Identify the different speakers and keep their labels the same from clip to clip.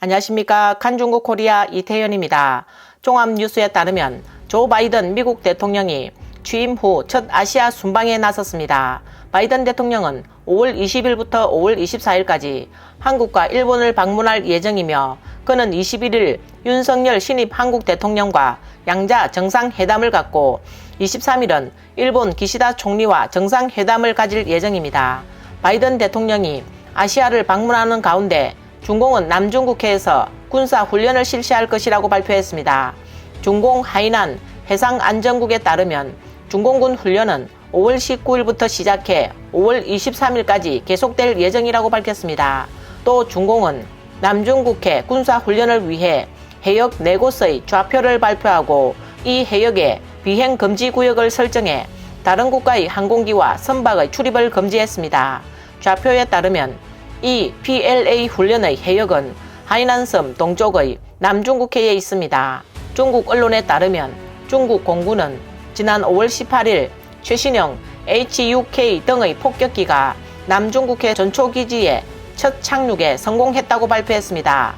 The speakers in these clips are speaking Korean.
Speaker 1: 안녕하십니까. 칸중국 코리아 이태현입니다. 종합뉴스에 따르면 조 바이든 미국 대통령이 취임 후 첫 아시아 순방에 나섰습니다. 바이든 대통령은 5월 20일부터 5월 24일까지 한국과 일본을 방문할 예정이며 그는 21일 윤석열 신입 한국 대통령과 양자 정상회담을 갖고 23일은 일본 기시다 총리와 정상회담을 가질 예정입니다. 바이든 대통령이 아시아를 방문하는 가운데 중공은 남중국해에서 군사 훈련을 실시할 것이라고 발표했습니다. 중공 하이난 해상안전국에 따르면 중공군 훈련은 5월 19일부터 시작해 5월 23일까지 계속될 예정이라고 밝혔습니다. 또 중공은 남중국해 군사훈련을 위해 해역 4곳의 좌표를 발표하고 이 해역에 비행 금지 구역을 설정해 다른 국가의 항공기와 선박의 출입을 금지했습니다. 좌표에 따르면 이 PLA 훈련의 해역은 하이난섬 동쪽의 남중국해에 있습니다. 중국 언론에 따르면 중국 공군은 지난 5월 18일 최신형 HUK 등의 폭격기가 남중국해 전초기지에 첫 착륙에 성공했다고 발표했습니다.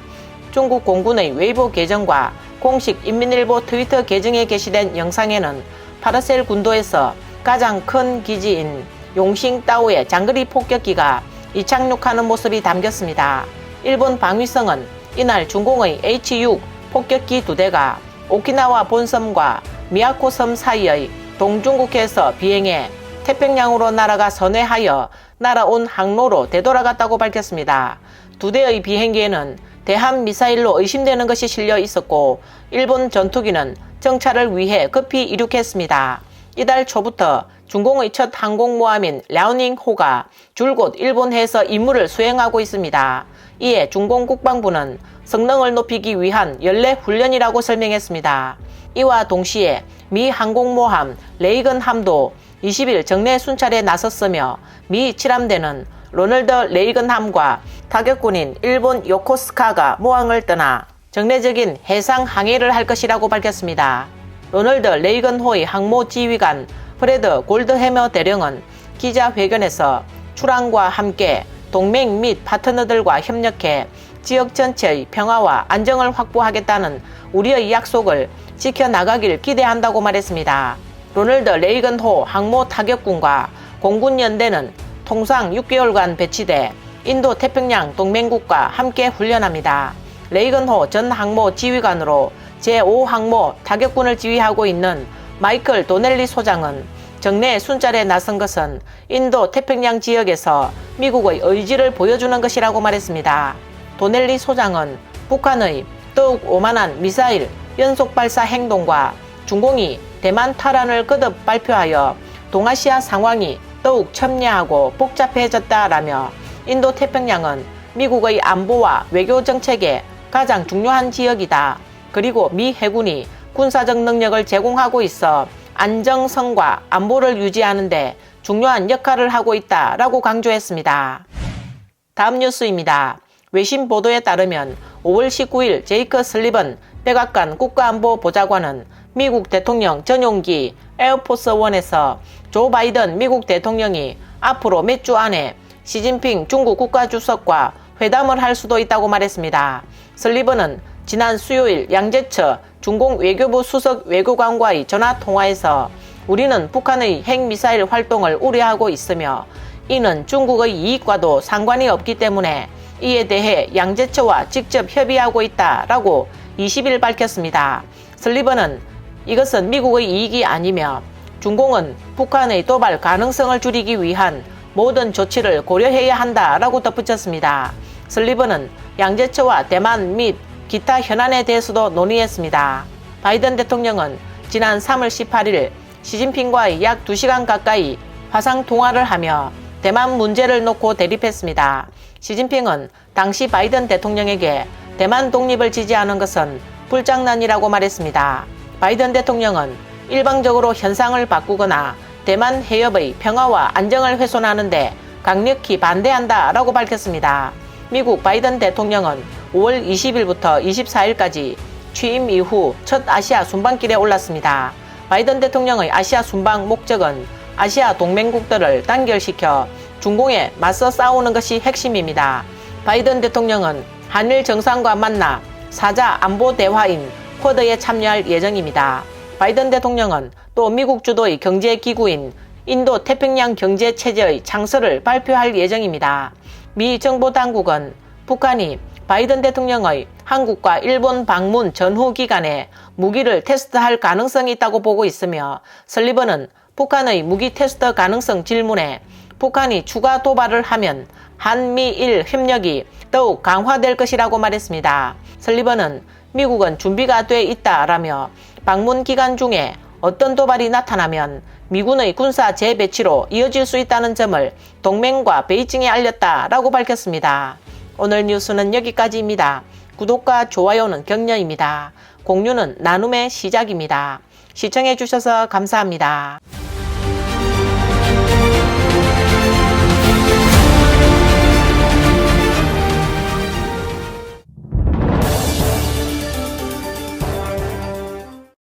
Speaker 1: 중국 공군의 웨이보 계정과 공식 인민일보 트위터 계정에 게시된 영상에는 파라셀 군도에서 가장 큰 기지인 용싱따오의 장거리 폭격기가 이착륙하는 모습이 담겼습니다. 일본 방위성은 이날 중공의 H-6 폭격기 두 대가 오키나와 본섬과 미야코 섬 사이의 동중국해에서 비행해 태평양으로 날아가 선회하여 날아온 항로로 되돌아갔다고 밝혔습니다. 두 대의 비행기에는 대한 미사일로 의심되는 것이 실려 있었고 일본 전투기는 정찰을 위해 급히 이륙했습니다. 이달 초부터 중공의 첫 항공모함인 랴오닝호가 줄곧 일본해에서 임무를 수행하고 있습니다. 이에 중공 국방부는 성능을 높이기 위한 연례 훈련이라고 설명했습니다. 이와 동시에 미 항공모함 레이건함도 20일 정례 순찰에 나섰으며 미 칠함대는 로널드 레이건함과 타격군인 일본 요코스카가 모항을 떠나 정례적인 해상 항해를 할 것이라고 밝혔습니다. 로널드 레이건호의 항모 지휘관 프레드 골드해머 대령은 기자회견에서 출항과 함께 동맹 및 파트너들과 협력해 지역 전체의 평화와 안정을 확보하겠다는 우리의 약속을 지켜나가길 기대한다고 말했습니다. 로널드 레이건 호 항모 타격군과 공군 연대는 통상 6개월간 배치돼 인도 태평양 동맹국과 함께 훈련합니다. 레이건 호 전 항모 지휘관으로 제5항모 타격군을 지휘하고 있는 마이클 도넬리 소장은 정례 순찰에 나선 것은 인도 태평양 지역에서 미국의 의지를 보여주는 것이라고 말했습니다. 도넬리 소장은 북한의 더욱 오만한 미사일 연속 발사 행동과 중공이 대만 탈환을 거듭 발표하여 동아시아 상황이 더욱 첨예하고 복잡해졌다라며 인도 태평양은 미국의 안보와 외교 정책에 가장 중요한 지역이다. 그리고 미 해군이 군사적 능력을 제공하고 있어 안정성과 안보를 유지하는데 중요한 역할을 하고 있다라고 강조했습니다. 다음 뉴스입니다. 외신 보도에 따르면 5월 19일 제이크 슬리번 백악관 국가안보 보좌관은 미국 대통령 전용기 에어포스 원에서 조 바이든 미국 대통령이 앞으로 몇 주 안에 시진핑 중국 국가주석과 회담을 할 수도 있다고 말했습니다. 슬리번은 지난 수요일 양재처 중공 외교부 수석 외교관과의 전화 통화에서 우리는 북한의 핵미사일 활동을 우려하고 있으며 이는 중국의 이익과도 상관이 없기 때문에 이에 대해 양재처와 직접 협의하고 있다라고 20일 밝혔습니다. 슬리번은 이것은 미국의 이익이 아니며 중공은 북한의 도발 가능성을 줄이기 위한 모든 조치를 고려해야 한다라고 덧붙였습니다. 슬리번은 양재처와 대만 및 기타 현안에 대해서도 논의했습니다. 바이든 대통령은 지난 3월 18일 시진핑과의 약 2시간 가까이 화상 통화를 하며 대만 문제를 놓고 대립했습니다. 시진핑은 당시 바이든 대통령에게 대만 독립을 지지하는 것은 불장난이라고 말했습니다. 바이든 대통령은 일방적으로 현상을 바꾸거나 대만 해협의 평화와 안정을 훼손하는데 강력히 반대한다 라고 밝혔습니다. 미국 바이든 대통령은 5월 20일부터 24일까지 취임 이후 첫 아시아 순방길에 올랐습니다. 바이든 대통령의 아시아 순방 목적은 아시아 동맹국들을 단결시켜 중공에 맞서 싸우는 것이 핵심입니다. 바이든 대통령은 한일 정상과 만나 사자 안보 대화인 쿼드에 참여할 예정입니다. 바이든 대통령은 또 미국 주도의 경제 기구인 인도 태평양 경제 체제의 창설을 발표할 예정입니다. 미 정보 당국은 북한이 바이든 대통령의 한국과 일본 방문 전후 기간에 무기를 테스트할 가능성이 있다고 보고 있으며 설리번은 북한의 무기 테스트 가능성 질문에 북한이 추가 도발을 하면 한미일 협력이 더욱 강화될 것이라고 말했습니다. 설리번은 미국은 준비가 돼 있다라며 방문 기간 중에 어떤 도발이 나타나면 미군의 군사 재배치로 이어질 수 있다는 점을 동맹과 베이징에 알렸다라고 밝혔습니다. 오늘 뉴스는 여기까지입니다. 구독과 좋아요는 격려입니다. 공유는 나눔의 시작입니다. 시청해 주셔서 감사합니다.